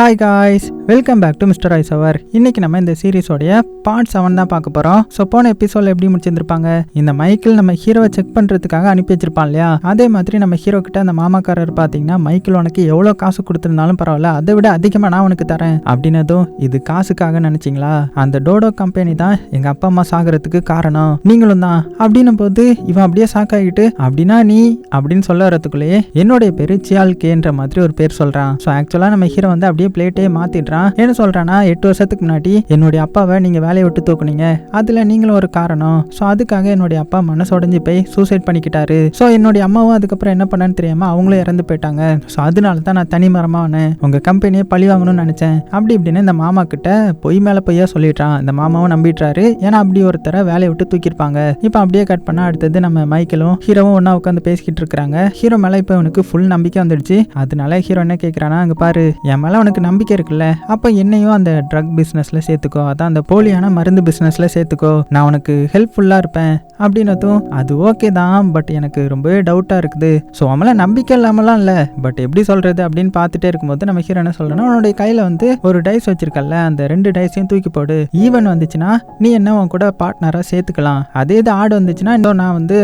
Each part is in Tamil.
Hi guys welcome back to mister voice over இன்னைக்கு நம்ம இந்த சீரிஸோடைய பார்ட் செவன் தான் பார்க்க போறோம். ஸோ போன எபிசோட் எப்படி முடிச்சிருந்திருப்பாங்க? இந்த மைக்கிள் நம்ம ஹீரோவை செக் பண்றதுக்காக அனுப்பி வச்சிருப்பான் இல்லையா? அதே மாதிரி நம்ம ஹீரோ கிட்ட அந்த மாமாக்காரர் பார்த்தீங்கன்னா மைக்கிள் உனக்கு எவ்வளோ காசு கொடுத்துருந்தாலும் பரவாயில்ல அதை விட அதிகமாக நான் உனக்கு தரேன் அப்படின்னதும் இது காசுக்காக நினைச்சிங்களா? அந்த டோடோ கம்பெனி தான் எங்க அப்பா அம்மா சாகிறதுக்கு காரணம். நீங்களும் தான் அப்படின்னும் போது இவன் அப்படியே சாக்காகிட்டு அப்படின்னா நீ? அப்படின்னு சொல்ல வரதுக்குள்ளேயே என்னுடைய பேரு சியால் கேன்ற மாதிரி ஒரு பேர் சொல்றான். ஸோ ஆக்சுவலாக நம்ம ஹீரோ வந்து அப்படியே பிளேட்டே மாத்திடுறான். என்ன சொல்றானா எட்டு வருஷத்துக்கு முன்னாடி என்னுடைய அப்பாவை நீங்க வேலையை விட்டு தூக்குனீங்க. அதுல நீங்களும் ஒரு காரணம். ஸோ அதுக்காக என்னுடைய அப்பா மனசு போய் சூசைட் பண்ணிக்கிட்டாரு. ஸோ என்னுடைய அம்மாவும் அதுக்கப்புறம் என்ன பண்ணேன்னு தெரியாம அவங்களும் இறந்து போயிட்டாங்க. ஸோ அதனால தான் நான் தனி மரமானேன் உங்க கம்பெனியை பழி வாங்கணும்னு நினைச்சேன். அப்படி இப்படின்னு இந்த மாமா கிட்ட பொய் மேல பொய்யா சொல்லிடுறான். இந்த மாமாவும் நம்பிடுறாரு. ஏன்னா அப்படி ஒருத்தரை வேலையை விட்டு தூக்கியிருப்பாங்க. இப்போ அப்படியே கட் பண்ணா அடுத்தது நம்ம மைக்கேலும் ஹீரோவும் ஒன்னா உட்காந்து பேசிக்கிட்டு இருக்காங்க. ஹீரோ மேல இப்போ இவனுக்கு ஃபுல் நம்பிக்கை வந்துடுச்சு. அதனால ஹீரோ என்ன கேட்கறானா அங்க பாரு என் மேல உனக்கு நம்பிக்கை இருக்குல்ல? அப்போ என்னையும் அந்த ட்ரக் பிஸ்னஸில் சேர்த்துக்கோ. அதான் அந்த போலியான மருந்து பிஸ்னஸில் சேர்த்துக்கோ. நான் உனக்கு ஹெல்ப்ஃபுல்லாக இருப்பேன். அப்படின்னதும் அது ஓகே தான். பட் எனக்கு ரொம்பவே டவுட்டாக இருக்குது. ஸோ அவங்கள நம்பிக்கை இல்லாமலாம் இல்லை. பட் எப்படி சொல்கிறது அப்படின்னு பார்த்துட்டே இருக்கும்போது நம்ம ஹீரோ என்ன சொல்கிறேன்னா உன்னுடைய கையில் வந்து ஒரு டைஸ் வச்சிருக்கல அந்த ரெண்டு டைஸையும் தூக்கி போடு. ஈவன் வந்துச்சுன்னா நீ என்ன உன் கூட பார்ட்னராக சேர்த்துக்கலாம். அதே இது ஆடு வந்துச்சுன்னா இன்னும் நான் வந்து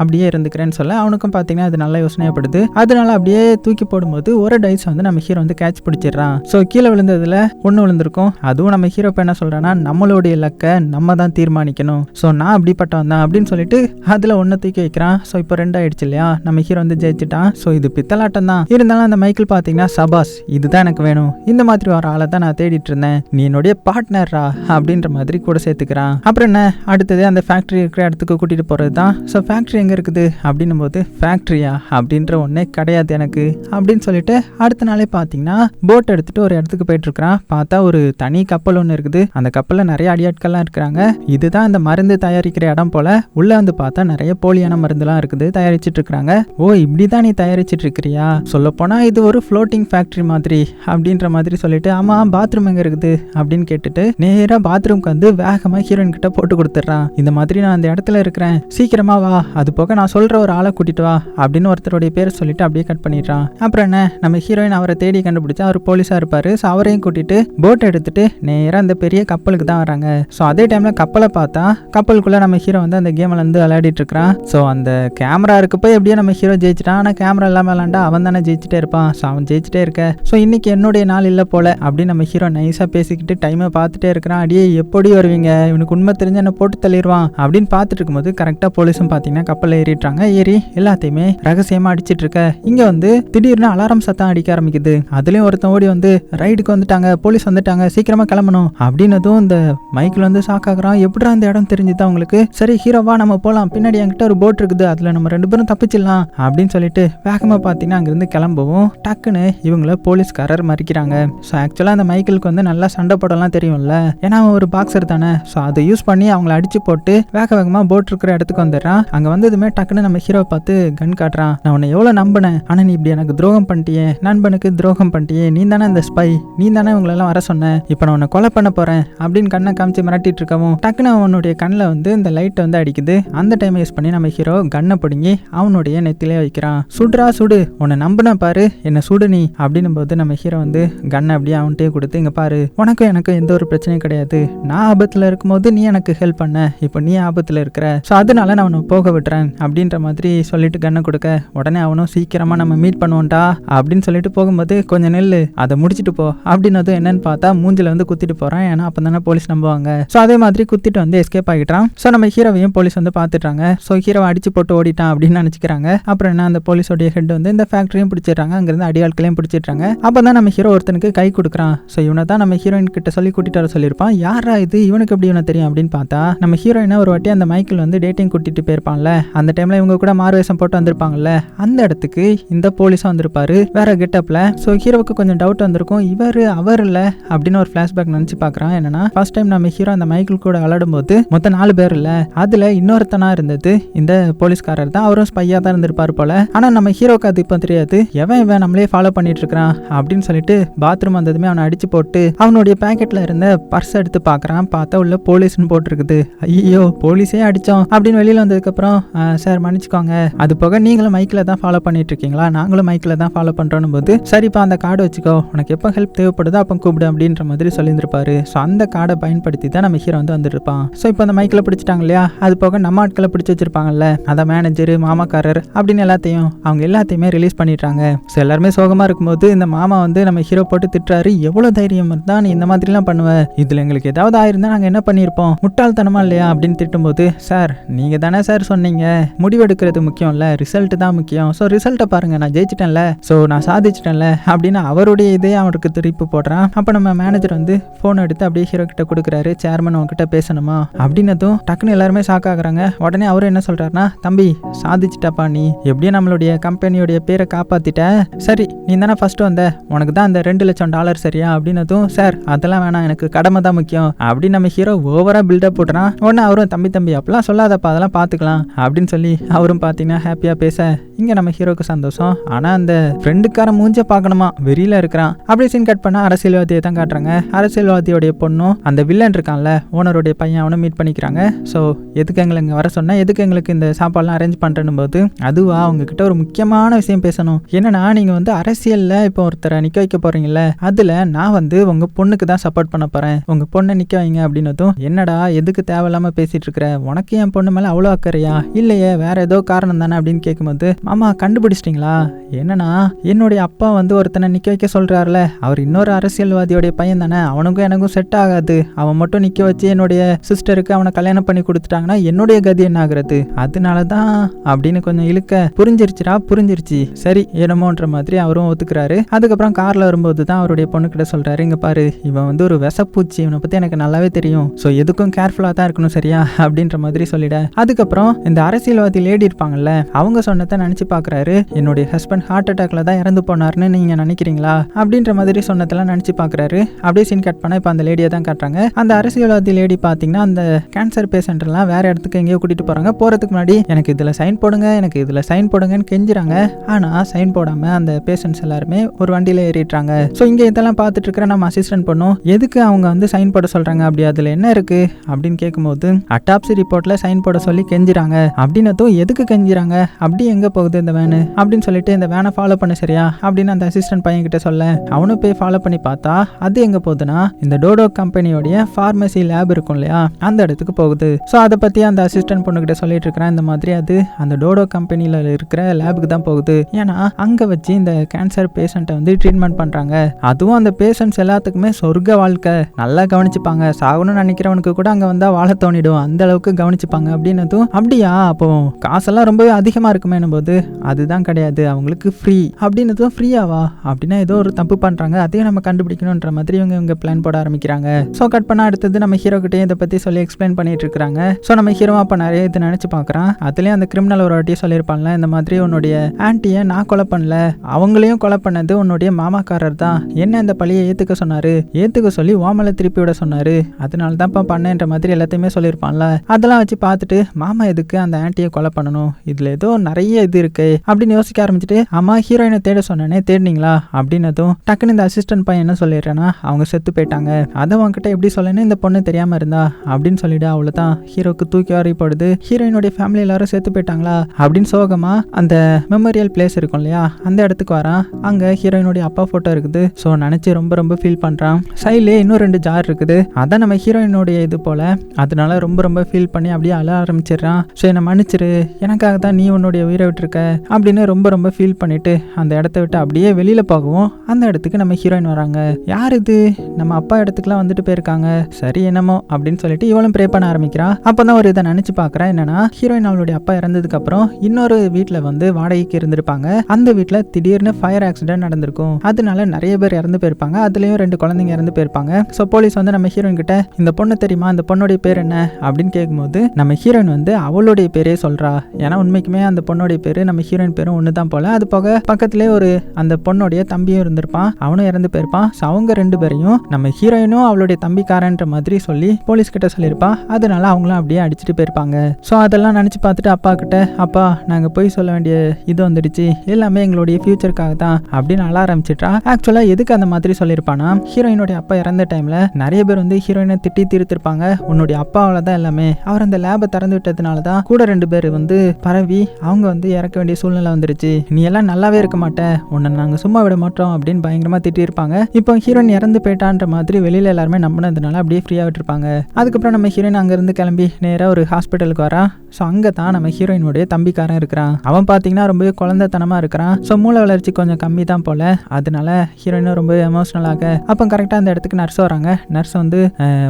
அப்படியே இருந்துக்கிறேன்னு சொல்ல அவனுக்கும் பார்த்தீங்கன்னா அது நல்ல யோசனையப்படுது அதனால அப்படியே தூக்கி போடும்போது ஒரு டைஸ் வந்து நம்ம ஹீரோ வந்து கேட்ச் பிடிச்சிடுறான். ஸோ கீழே விழுந்ததுல ஒன்று விழுந்திருக்கும். அதுவும் நம்ம ஹீரோ இப்போ என்ன சொல்றான்னா நம்மளுடைய இலக்கை நம்ம தான் தீர்மானிக்கணும். ஸோ நான் அப்படிப்பட்டவன் தான் அப்படின்னு சொல்லிட்டு அதில் ஒன்று தூக்கி வைக்கிறான். ஸோ இப்போ ரெண்டு ஆயிடுச்சு இல்லையா? நம்ம ஹீரோ வந்து ஜெயிச்சிட்டான். ஸோ இது பித்தலாட்டம் தான். இருந்தாலும் அந்த மைக்கிள் பார்த்தீங்கன்னா சபாஸ் இதுதான் எனக்கு வேணும். இந்த மாதிரி ஒரு ஆளை தான் நான் தேடிட்டு இருந்தேன். நீ என்னுடைய பார்ட்னரா அப்படின்ற மாதிரி கூட சேர்த்துக்கிறான். அப்புறம் என்ன? அடுத்தது அந்த ஃபேக்ட்ரி இருக்கிற இடத்துக்கு கூட்டிட்டு போகிறது தான். ஸோ ஃபேக்ட்ரி எங்கே இருக்குது? அப்படின்னும் போது ஃபேக்ட்ரியா அப்படின்ற ஒன்றே கிடையாது எனக்கு. அப்படின்னு சொல்லிட்டு அடுத்த நாளே பார்த்தீங்கன்னா போட் எடுத்துட்டு ஒரு இடத்துக்கு போயிட்டு இருக்கிறான் பார்த்தா ஒரு தனி கப்பல் ஒன்று இருக்குது. அந்த கப்பலில் நிறைய அடியாட்கள்லாம் இருக்கிறாங்க. இதுதான் அந்த மருந்து தயாரிக்கிற இடம் போல. உள்ள வந்து பார்த்தா நிறைய போலியான மருந்துலாம் இருக்குது. தயாரிச்சிட்டு இருக்கிறாங்க. ஓ இப்படிதான் நீ தயாரிச்சிட்டு இருக்கிறியா? சொல்ல இது ஒரு ஃப்ளோட்டிங் ஃபேக்டரி மாதிரி அப்படின்ற மாதிரி சொல்லிட்டு ஆமா பாத்ரூம் எங்க இருக்குது? அப்படின்னு கேட்டுட்டு நேராக பாத்ரூம்க்கு வந்து வேகமாக ஹீரோயின் கிட்ட போட்டு கொடுத்துட்றான். இந்த மாதிரி நான் அந்த இடத்துல இருக்கிறேன். சீக்கிரமா வா. அது போக நான் சொல்ற ஒரு ஆளை கூட்டிட்டு வா அப்படின்னு ஒருத்தருடைய பேரை சொல்லிட்டு அப்படியே கட் பண்ணிடுறான். அப்புறம் என்ன? நம்ம ஹீரோயின் அவரை தேடி கண்டுபிடிச்சா அவர் போலீஸ் இருப்பாரு. ஸோ அவரையும் கூட்டிகிட்டு போட் எடுத்துகிட்டு நேராக அந்த பெரிய கப்பலுக்கு தான் வராங்க. ஸோ அதே டைமில் கப்பலை பார்த்தா கப்பலுக்குள்ளே நம்ம ஹீரோ வந்து அந்த கேமில் வந்து விளையாடிட்டு இருக்கிறான். ஸோ அந்த கேமரா இருக்கப்போ போய் எப்படியோ நம்ம ஹீரோ ஜெயிச்சிட்டான். ஆனால் கேமரா இல்லாமல் விளாண்டா அவன் தானே ஜெயிச்சிட்டே இருப்பான். ஸோ அவன் ஜெயிச்சிட்டே இருக்க. ஸோ இன்னைக்கு என்னுடைய நாள் இல்லை போல அப்படின்னு நம்ம ஹீரோ நைஸாக பேசிக்கிட்டு டைமை பார்த்துட்டே இருக்கிறான். அடியே எப்படி வருவீங்க? இவனுக்கு உண்மை தெரிஞ்சு என்ன போட்டு தள்ளிடுவான் அப்படின்னு பார்த்துட்டு இருக்கும்போது கரெக்டாக போலீஸும் பார்த்தீங்கன்னா கப்பலில் ஏறிட்டாங்க ஏறி எல்லாத்தையுமே ரகசியமாக அடிச்சிட்டு இருக்க. இங்கே வந்து திடீர்னு அலாரம் சத்தம் அடிக்க ஆரம்பிக்குது. அதுலேயும் ஒருத்தன் ஓடி வந்து ரைடுக்கு வந்துட்டாங்க போலீஸ் வந்துட்டாங்க சீக்கிரமா கிளம்பணும். அப்படின்னதும் இந்த மைக்கில் வந்து ஷாக் ஆகுறான். எப்படா அந்த இடம் தெரிஞ்சுது உங்களுக்கு? சரி ஹீரோவா நம்ம போகலாம் பின்னாடி என்கிட்ட ஒரு போட் இருக்குது. அதில் நம்ம ரெண்டு பேரும் தப்பிச்சிடலாம். அப்படின்னு சொல்லிட்டு வேகமாக பார்த்தீங்கன்னா அங்கேருந்து கிளம்பவும் டக்குன்னு இவங்கள போலீஸ்காரர் மறிக்கிறாங்க. ஸோ ஆக்சுவலாக அந்த மைக்கிளுக்கு வந்து நல்லா சண்டை போடலாம் தெரியும்ல. ஏன்னா அவன் ஒரு பாக்ஸர் தானே. ஸோ அதை யூஸ் பண்ணி அவங்கள அடிச்சு போட்டு வேக வேகமாக போட் இருக்கிற இடத்துக்கு வந்துடுறான். அங்கே வந்ததுமே டக்குன்னு நம்ம ஹீரோவை பார்த்து கன் காட்டுறான். நான் உன்னை எவ்வளோ நம்பினேன். ஆனால் நீ இப்படி எனக்கு துரோகம் பண்ணிட்டியே. நண்பனுக்கு துரோகம் பண்ணிட்டியே. நீ தானே இந்த ஸ்பை நீ தானே இவங்களெல்லாம் வர சொன்ன. இப்போ நான் உன்னை கொலை பண்ண போறேன் அப்படின்னு கண்ணை காமிச்சு மிரட்டிட்டு இருக்கவும் டக்குன்னு அவனுடைய கண்ணில் வந்து இந்த லைட்டை வந்து அடிக்குது. அந்த டைம் யூஸ் பண்ணி நம்ம ஹீரோ கண்ணை பிடுங்கி அவனுடைய நெத்திலே வைக்கிறான். சுடுறா சுடு. உன்னை நம்பின பாரு. என்ன சுடு நீ. அப்படின்னும் போது நம்ம ஹீரோ வந்து கண்ணை அப்படியே அவன்கிட்டயே கொடுத்து இங்கே பாரு. உனக்கும் எனக்கும் எந்த ஒரு பிரச்சனையும் கிடையாது. நான் ஆபத்தில் இருக்கும்போது நீ எனக்கு ஹெல்ப் பண்ண. இப்போ நீ ஆபத்தில் இருக்கிற. ஸோ அதனால நான் உன்னை போக விட்டுறேன். அப்படின்ற மாதிரி சொல்லிட்டு கண்ணை கொடுக்க உடனே அவனும் சீக்கிரமாக நம்ம மீட் பண்ணுவோம்டா. அப்படின்னு சொல்லிட்டு போகும்போது கொஞ்சம் நெல் அதை முடிச்சுட்டு போ. அப்படின்னது என்னன்னு பார்த்தா மூஞ்சில வந்து குத்திட்டு போறான். ஏன்னா அப்போ தானே போலீஸ் நம்புவாங்க. ஸோ அதே மாதிரி குத்திட்டு வந்து எஸ்கேப் ஆகிட்டான். ஸோ நம்ம ஹீரோவையும் போலீஸ் வந்து பார்த்துட்டாங்க ஸோ ஹீரோவை அடிச்சு போட்டு ஓடிட்டான் அப்படின்னு நினச்சிக்கிறாங்க. அப்புறம் என்ன அந்த போலீஸோடைய ஹெட் வந்து இந்த ஃபேக்டரியும் பிடிச்சிடுறாங்க. அங்கேருந்து அடியாட்களையும் பிடிச்சிடுறாங்க. அப்போ தான் நம்ம ஹீரோ ஒருத்தனுக்கு கை கொடுக்குறான். ஸோ இவனை தான் நம்ம ஹீரோயின் கிட்ட சொல்லி கூட்டிட்டு வர சொல்லியிருப்பான். யாரா இது? இவனுக்கு எப்படி இவனை தெரியும் அப்படின்னு பார்த்தா நம்ம ஹீரோயினை ஒரு வாட்டி அந்த மைக்கிள் வந்து டேட்டிங் கூட்டிட்டு போயிருப்பான்ல. அந்த டைம்ல இவங்க கூட மார்வேஷம் போட்டு வந்திருப்பாங்கல்ல. அந்த இடத்துக்கு இந்த போலீஸும் வந்திருப்பாரு. வேற கெட்டப்ல ஸோ ஹீரோவுக்கு கொஞ்சம் டவுட் வந்திருக்கும். இவர் அவர் இல்ல அப்படின்னு ஒரு ஃபிளாஷ்பேக் நினைச்சு பார்க்குறான் என்னன்னா ஃபர்ஸ்ட் டைம் நம்ம ஹீரோ அந்த மைக்கிள் கூட விளையாடும் போது மொத்தம் நாலு பேர் இல்ல. அதுல இன்னொருத்தனா இருந்தது. இந்த போலீஸ்காரர் தான். அவரும் ஸ்பையா தான் இருந்திருப்பாரு போல. ஆனா நம்ம ஹீரோக்கு அது இப்போ தெரியாது. எவன் இவன் நம்மளே ஃபாலோ பண்ணிட்டு இருக்கிறான் அப்படின்னு சொல்லிட்டு பாத்ரூம் வந்ததுமே அவனை அடிச்சு போட்டு அவனுடைய பேக்கெட்ல இருந்த பர்ஸ் எடுத்து பார்க்குறான் பார்த்தா உள்ள போலீஸ்னு போட்டிருக்குது. ஐயோ போலீஸே அடிச்சோம் அப்படின்னு வெளியில வந்ததுக்கு அப்புறம் சார் மன்னிச்சுக்கோங்க. அது போக நீங்களும் மைக்கில் தான் ஃபாலோ பண்ணிட்டு இருக்கீங்களா? நாங்களும் மைக்கில் தான் ஃபாலோ பண்ணுறோன்னு போது சரிப்பா அந்த கார்டு வச்சுக்கோ. உனக்கு எப்போ ஹெல்ப் தேவைப்படுதோ அப்போ கூப்பிடு அப்படின்ற மாதிரி சொல்லியிருந்திருப்பாரு. ஸோ அந்த கார்டை பயன்படுத்தி தான் நம்ம ஹீரோ வந்து வந்துருப்பான். ஸோ இப்போ அந்த மைக்கில் பிடிச்சிட்டாங்க இல்லையா? அது போக நம்ம ஆட்களை பிடிச்சி வச்சிருப்பாங்கல்ல. அதான் மேனேஜர் மாமாக்காரர் அப்படின்னு எல்லாத்தையும் அவங்க எல்லாத்தையுமே ரிலீஸ் பண்ணிட்டாங்க ஸோ எல்லாருமே சோகமாக இருக்கும்போது இந்த மாமா வந்து நம்ம ஹீரோ போட்டு திட்டுறாரு. எவ்வளோ தைரியம் இருந்தால் நீ இந்த மாதிரிலாம் பண்ணுவேன் இதில் எங்களுக்கு ஏதாவது ஆயிருந்தா நாங்கள் என்ன பண்ணியிருப்போம்? முட்டாள்தனமா இல்லையா? அப்படின்னு திட்டும்போது சார் நீங்கள் தானே சார் சொன்னீங்க? முடிவெடுக்கிறது முக்கியம் இல்லை ரிசல்ட் தான் முக்கியம். ஸோ ரிசல்ட்டை பாருங்க. நான் ஜெயிச்சிட்டேன்ல. ஸோ நான் சாதிச்சிட்டேன்ல. அப்படின்னு அவருடைய இதே அவருக்கு திருப்பி போடுறான். அப்போ நம்ம மேனேஜர் வந்து ஃபோன் எடுத்து அப்படியே ஹீரோ கிட்ட கொடுக்குறாரு. சேர்மன் உங்ககிட்ட பேசணுமா? அப்படின்னதும் டக்குன்னு எல்லாருமே ஷாக் ஆகுறாங்க. உடனே அவரும் என்ன சொல்கிறாருன்னா தம்பி சாதிச்சிட்டப்பா நீ. எப்படியும் நம்மளுடைய கம்பெனியோடைய பேரை காப்பாத்திட்ட. சரி நீ தானே ஃபர்ஸ்ட் வந்த. உனக்கு தான் அந்த ரெண்டு லட்சம் டாலர் சரியா? அப்படின்னதும் சார் அதெல்லாம் வேணாம். எனக்கு கடமை தான் முக்கியம். அப்படின்னு நம்ம ஹீரோ ஓவராக பில்டப் போட்டுறான். உடனே அவரும் தம்பி தம்பி அப்பெல்லாம் சொல்லாதப்பா. அதெல்லாம் பார்த்துக்கலாம் அப்படின்னு சொல்லி அவரும் பார்த்தீங்கன்னா ஹாப்பியாக பேச இங்கே நம்ம ஹீரோக்கு சந்தோஷம். ஆனால் அந்த ஃப்ரெண்டுக்கார மூஞ்ச பார்க்கணுமா வெளியில் இருக்கிறான் அப்படி சீன் கட் பண்ணால் அரசியல்வாதியை தான் காட்டுறாங்க. அரசியல்வாதியோடைய பொண்ணும் அந்த வில்லன் இருக்கான்ல ஓனருடைய பையன் அவனும் மீட் பண்ணிக்கிறாங்க. ஸோ எதுக்கு எங்களை இங்கே வர சொன்னால் எதுக்கு எங்களுக்கு இந்த சாப்பாடுலாம் அரேஞ்ச் பண்ணுறேன் போது அதுவா அவங்கக்கிட்ட ஒரு முக்கியமான விஷயம் பேசணும். என்னன்னா நீங்கள் வந்து அரசியலில் இப்போ ஒருத்தரை நிற்க வைக்க போகிறீங்கல்ல அதில் நான் வந்து உங்கள் பொண்ணுக்கு தான் சப்போர்ட் பண்ண போகிறேன் உங்கள் பொண்ணை நிற்க வைங்க அப்படின்னதும் என்னடா எதுக்கு தேவையில்லாமல் பேசிகிட்டு இருக்கிற? உனக்கு என் பொண்ணு மேலே அவ்வளோ அக்கறையா? இல்லையே வேற ஏதோ காரணம் தானே அப்படின்னு கேட்கும்போது மாமா கண்டுபிடிச்சிட்டிங்களா? என்னன்னா என்னுடைய அப்பா வந்து ஒருத்தனை நிற்க வைக்க சொல்கிற சொல்கிறாருல அவர் இன்னொரு அரசியல்வாதியோடைய பையன் தானே அவனுக்கும் எனக்கும் செட் ஆகாது. அவன் மட்டும் நிற்க வச்சு என்னுடைய சிஸ்டருக்கு அவனை கல்யாணம் பண்ணி கொடுத்துட்டாங்கன்னா என்னுடைய கதி என்ன ஆகுறது? அதனால தான் அப்படின்னு கொஞ்சம் இழுக்க புரிஞ்சிருச்சுடா புரிஞ்சிருச்சு. சரி என்னமோன்ற மாதிரி அவரும் ஒத்துக்கிறாரு. அதுக்கப்புறம் கார்ல வரும்போது தான் அவருடைய பொண்ணுக்கிட்ட சொல்றாரு இங்க பாரு இவன் வந்து ஒரு விசப்பூச்சி இவனை பத்தி எனக்கு நல்லாவே தெரியும். ஸோ எதுக்கும் கேர்ஃபுல்லா தான் இருக்கணும் சரியா? அப்படின்ற மாதிரி சொல்லிட. அதுக்கப்புறம் இந்த அரசியல்வாதி லேடி இருப்பாங்கல்ல அவங்க சொன்னதை நினைச்சு பாக்குறாரு. என்னுடைய ஹஸ்பண்ட் ஹார்ட் அட்டாக்ல தான் இறந்து போனாருன்னு நீங்க நினைக்கிறீங்களா? அப்படின்ற மாதிரி சொன்னதெல்லாம் நினச்சி பார்க்குறாரு அப்படியே சீன் கட் பண்ணால் இப்போ அந்த லேடியை தான் காட்டுறாங்க. அந்த அரசியல்வாதி லேடி பார்த்தீங்கன்னா அந்த கேன்சர் பேஷண்ட்லாம் வேறு இடத்துக்கு எங்கேயோ கூட்டிகிட்டு போகிறாங்க போகிறதுக்கு முன்னாடி எனக்கு இதில் சைன் போடுங்க எனக்கு இதில் சைன் போடுங்கன்னு கெஞ்சுறாங்க. ஆனால் சைன் போடாமல் அந்த பேஷண்ட்ஸ் எல்லாருமே ஒரு வண்டியில் ஏறிடுறாங்க. ஸோ இங்கே இதெல்லாம் பார்த்துட்டு இருக்கிற நம்ம அசிஸ்டன்ட் பண்ணும் எதுக்கு அவங்க வந்து சைன் போட சொல்கிறாங்க அப்படி அதில் என்ன இருக்குது அப்படின்னு கேட்கும்போது அட்டாப்சி ரிப்போர்ட்டில் சைன் போட சொல்லி கெஞ்சுறாங்க. அப்படின்னதும் எதுக்கு கெஞ்சுறாங்க? அப்படி எங்கே போகுது இந்த வேனு அப்படின்னு சொல்லிட்டு இந்த வேனை ஃபாலோ பண்ண சரியா? அப்படின்னு அந்த அசிஸ்டன்ட் பையன் கிட்ட சொல்ல அவனும் போய் ஃபாலோ பண்ணி பார்த்தா அது எங்க போகுதுன்னா இந்த டோடோ கம்பெனியோடைய ஃபார்மசி லேப் இருக்கும் இல்லையா? அந்த இடத்துக்கு போகுது. ஸோ அதை பத்தி அந்த அசிஸ்டன்ட் பொண்ணுகிட்ட சொல்லிட்டு இருக்கிறேன். இந்த மாதிரி அது அந்த டோடோ கம்பெனியில் இருக்கிற லேபுக்கு தான் போகுது. ஏன்னா அங்கே வச்சு இந்த கேன்சர் பேஷண்ட்டை வந்து ட்ரீட்மெண்ட் பண்ணுறாங்க அதுவும் அந்த பேஷண்ட்ஸ் எல்லாத்துக்குமே சொர்க்க வாழ்க்கை. நல்லா கவனிச்சுப்பாங்க. சாகணும்னு நினைக்கிறவனுக்கு கூட அங்கே வந்தால் வாழ தோணிடும். அந்த அளவுக்கு கவனிச்சுப்பாங்க அப்படின்னதும் அப்படியா? அப்போ காசெல்லாம் ரொம்பவே அதிகமாக இருக்குமேனும் போது அதுதான் கிடையாது. அவங்களுக்கு ஃப்ரீ அப்படின்னதும் ஃப்ரீயாவா? அப்படின்னா ஏதோ ஒரு தப்பு பண்ணுறாங்க அதையும் நம்ம கண்டுபிடிக்கணுன்ற மாதிரி இவங்க இவங்க பிளான் போட ஆரம்பிக்கிறாங்க. ஸோ கட் பண்ண அடுத்தது நம்ம ஹீரோ கிட்டே இதை பற்றி சொல்லி எக்ஸ்பிளைன் பண்ணிட்டு இருக்காங்க ஸோ நம்ம ஹீரோ அப்போ நிறைய இது நினச்சி பார்க்குறான். அதுலேயும் அந்த கிரிமினல் ஒரு வாட்டி சொல்லியிருப்பான்ல இந்த மாதிரி உன்னுடைய ஆன்ட்டியை நான் கொலை பண்ணல அவங்களையும் கொலை பண்ணது உன்னுடைய மாமாக்காரர் தான். என்ன இந்த பழியை ஏற்றுக்க சொன்னாரு? ஏற்றுக்க சொல்லி ஓமலை திருப்பி விட சொன்னாரு. அதனால தான்ப்பா பண்ணேன்ற மாதிரி எல்லாத்தையுமே சொல்லியிருப்பான்ல. அதெல்லாம் வச்சு பார்த்துட்டு மாமா எதுக்கு அந்த ஆன்ட்டியை கொலை பண்ணணும்? இதில் ஏதோ நிறைய இது இருக்கு. அப்படின்னு யோசிக்க ஆரம்பிச்சுட்டு அம்மா ஹீரோயினை தேட சொன்னேனே தேடினீங்களா? அப்படின்னதும் டக்குன்னு இந்த அசிஸ்டன்ட் பையன் என்ன சொல்லிடுறேன்னா அவங்க செத்து போயிட்டாங்க. அதை உன்கிட்ட எப்படி சொல்லணும்? இந்த பொண்ணு தெரியாம இருந்தா? அப்படின்னு சொல்லிட்டு அவ்வளோதான் ஹீரோக்கு தூக்கி வாரி போடுது ஹீரோயினுடைய ஃபேமிலி எல்லாரும் செத்து போயிட்டாங்களா? அப்படின்னு சோகமா அந்த மெமோரியல் பிளேஸ் இருக்கும் இல்லையா அந்த இடத்துக்கு வரான். அங்க ஹீரோயினுடைய அப்பா போட்டோ இருக்குது. ஸோ நினைச்சு ரொம்ப ரொம்ப ஃபீல் பண்றான். சைட்லேயே இன்னும் ரெண்டு ஜார் இருக்குது. அதான் நம்ம ஹீரோயினுடைய இது போல. அதனால ரொம்ப ரொம்ப ஃபீல் பண்ணி அப்படியே அழ ஆரம்பிச்சிடுறான். ஸோ என்னை மன்னிச்சிரு. எனக்காக தான் நீ உன்னுடைய உயிரை விட்டுருக்க. அப்படின்னு ரொம்ப ரொம்ப ஃபீல் பண்ணிட்டு அந்த இடத்த விட்டு அப்படியே வெளியில போகவும் அந்த இடத்துக்கு நம்ம ஹீரோயின் வராங்க? யார் இது? நம்ம அப்பா இடத்துக்குலாம் வந்துட்டு போயிருக்காங்க. சரி என்னமோ அப்படின்னு சொல்லிட்டு இவளும் ப்ரே பண்ண ஆரம்பிக்கிறா. அப்பதான் ஒரு இதை நினச்சி பார்க்குறேன் என்னன்னா ஹீரோயின் அவளுடைய அப்பா இறந்ததுக்கு அப்புறம் இன்னொரு வீட்டில் வந்து வாடகைக்கு இருந்திருப்பாங்க. அந்த வீட்டில் திடீர்னு ஃபயர் ஆக்சிடென்ட் நடந்திருக்கும். அதனால நிறைய பேர் இறந்து போயிருப்பாங்க. அதுலயும் ரெண்டு குழந்தைங்க இறந்து போயிருப்பாங்க. ஸோ போலீஸ் வந்து நம்ம ஹீரோயின் கிட்ட இந்த பொண்ணு தெரியுமா? அந்த பொண்ணுடைய பேர் என்ன? அப்படின்னு கேட்கும்போது நம்ம ஹீரோயின் வந்து அவளுடைய பேரே சொல்றா. ஏன்னா உண்மைக்குமே அந்த பொண்ணுடைய பேர் நம்ம ஹீரோயின் பேரும் ஒன்று தான் போல. அது போக பக்கத்திலே ஒரு அந்த பொண்ணுடைய தம்பியும் இருந்திருப்பான். அவனும் இறந்து போயிருப்பான். ஸோ அவங்க ரெண்டு பேரையும் நம்ம ஹீரோயினும் அவளுடைய தம்பிக்காரன்ற மாதிரி சொல்லி போலீஸ் கிட்ட சொல்லியிருப்பா. அதனால அவங்களும் அப்படியே அடிச்சுட்டு போயிருப்பாங்க. ஸோ அதெல்லாம் நினச்சி பார்த்துட்டு அப்பா கிட்ட அப்பா நாங்கள் போய் சொல்ல வேண்டிய இது வந்துடுச்சு. எல்லாமே எங்களுடைய ஃபியூச்சருக்காக தான் அப்படின்னு அழ ஆரம்பிச்சிட்டா ஆக்சுவலாக எதுக்கு அந்த மாதிரி சொல்லியிருப்பானா ஹீரோயினுடைய அப்பா இறந்த டைமில் நிறைய பேர் வந்து ஹீரோயினை திட்டி தீர்த்திருப்பாங்க. உன்னுடைய அப்பாவில் தான் எல்லாமே. அவர் அந்த லேபை திறந்து விட்டதுனால தான் கூட ரெண்டு பேர் வந்து பரவி அவங்க வந்து இறக்க வேண்டிய சூழ்நிலை வந்துருச்சு நீ எல்லாம் நல்லாவே இருக்க மாட்ட. உன்னை நாங்கள் சும்மா விட மாட்டோம் அப்படின்னு அப்படின்னு பயங்கரமா திட்டியிருப்பாங்க இப்போ ஹீரோயின் இறந்து போயிட்டான்ற மாதிரி வெளியில எல்லாருமே நம்பினதுனால அப்படியே ஃப்ரீயா விட்டுருப்பாங்க. அதுக்கப்புறம் நம்ம ஹீரோயின் அங்கிருந்து கிளம்பி நேரா ஒரு ஹாஸ்பிட்டலுக்கு வரா. ஸோ அங்கே தான் நம்ம ஹீரோயினுடைய தம்பிக்காரன் இருக்கிறான். அவன் பார்த்தீங்கன்னா ரொம்பவே குழந்தைத்தனமா இருக்கிறான். ஸோ மூளை வளர்ச்சி கொஞ்சம் கம்மி தான் போல. அதனால ஹீரோயினும் ரொம்ப எமோஷ்னலாக அப்போ கரெக்டாக அந்த இடத்துக்கு நர்ஸ் வராங்க. நர்ஸ் வந்து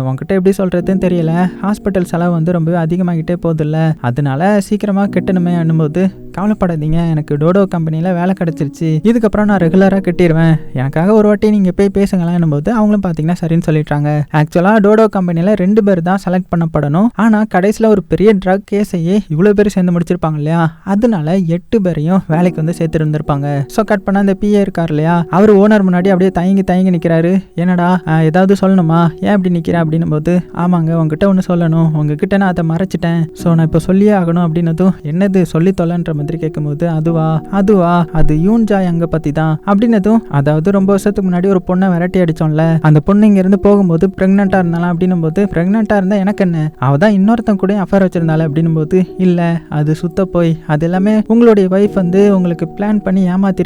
உங்ககிட்ட எப்படி சொல்கிறதுன்னு தெரியல. ஹாஸ்பிட்டல் செலவு வந்து ரொம்பவே அதிகமாகிட்டே போகுதுல்ல. அதனால சீக்கிரமாக கெட்டணுமே அனும்போது கவலைப்படாதீங்க. எனக்கு டோடோ கம்பெனியில் வேலை கிடச்சிருச்சு. இதுக்கப்புறம் நான் ரெகுலராக கட்டிடுவேன் எனக்காக ஒரு வாட்டி நீங்கள் போய் பேசுங்களேன் போது அவங்களும் பார்த்தீங்கன்னா சரின்னு சொல்லிட்டாங்க. ஆக்சுவலாக டோடோ கம்பெனியில் ரெண்டு பேர் தான் செலக்ட் பண்ணப்படணும். ஆனால் கடைசியில் ஒரு பெரிய ட்ரக் கேஸையே இவ்வளோ பேர் சேர்ந்து முடிச்சிருப்பாங்க இல்லையா? அதனால எட்டு பேரையும் வேலைக்கு வந்து சேர்த்து இருந்திருப்பாங்க. ஸோ கட் பண்ண அந்த பிஏ இருக்கார் இல்லையா? அவர் ஓனர் முன்னாடி அப்படியே தயங்கி தயங்கி நிற்கிறாரு என்னடா ஏதாவது சொல்லணுமா? ஏன் அப்படி நிற்கிறேன் அப்படின்னும் போது ஆமாங்க உங்ககிட்ட ஒன்று சொல்லணும். உங்ககிட்ட நான் அதை மறைச்சிட்டேன். ஸோ நான் இப்போ சொல்லியே ஆகணும் அப்படின்னதும் என்னது சொல்லி தொலைன்ற மாதிரி கேட்கும்போது அதுவா அதுவா அது யூன்ஜா அங்க பத்தி தான் அப்படின்னதும் அதாவது ரொம்ப வருஷத்துக்கு முன்னாடி ஒரு பொண்ணை விரட்டி அடிச்சோம்ல அந்த பொண்ணு இங்க இருந்து போகும்போது பிரெக்னெண்டா இருந்தாலும் அப்படின்னும் போது பிரெக்னெண்டா இருந்தா எனக்கு என்ன? அவ தான் இன்னொருத்தன் கூட அஃபேர் வச்சிருந்தாள் அப்படின்னும் போது இல்ல அது சுத்த போய் அது எல்லாமே உங்களுடைய ஒய்ஃப் வந்து உங்களுக்கு பிளான் பண்ணி ஏமாத்தி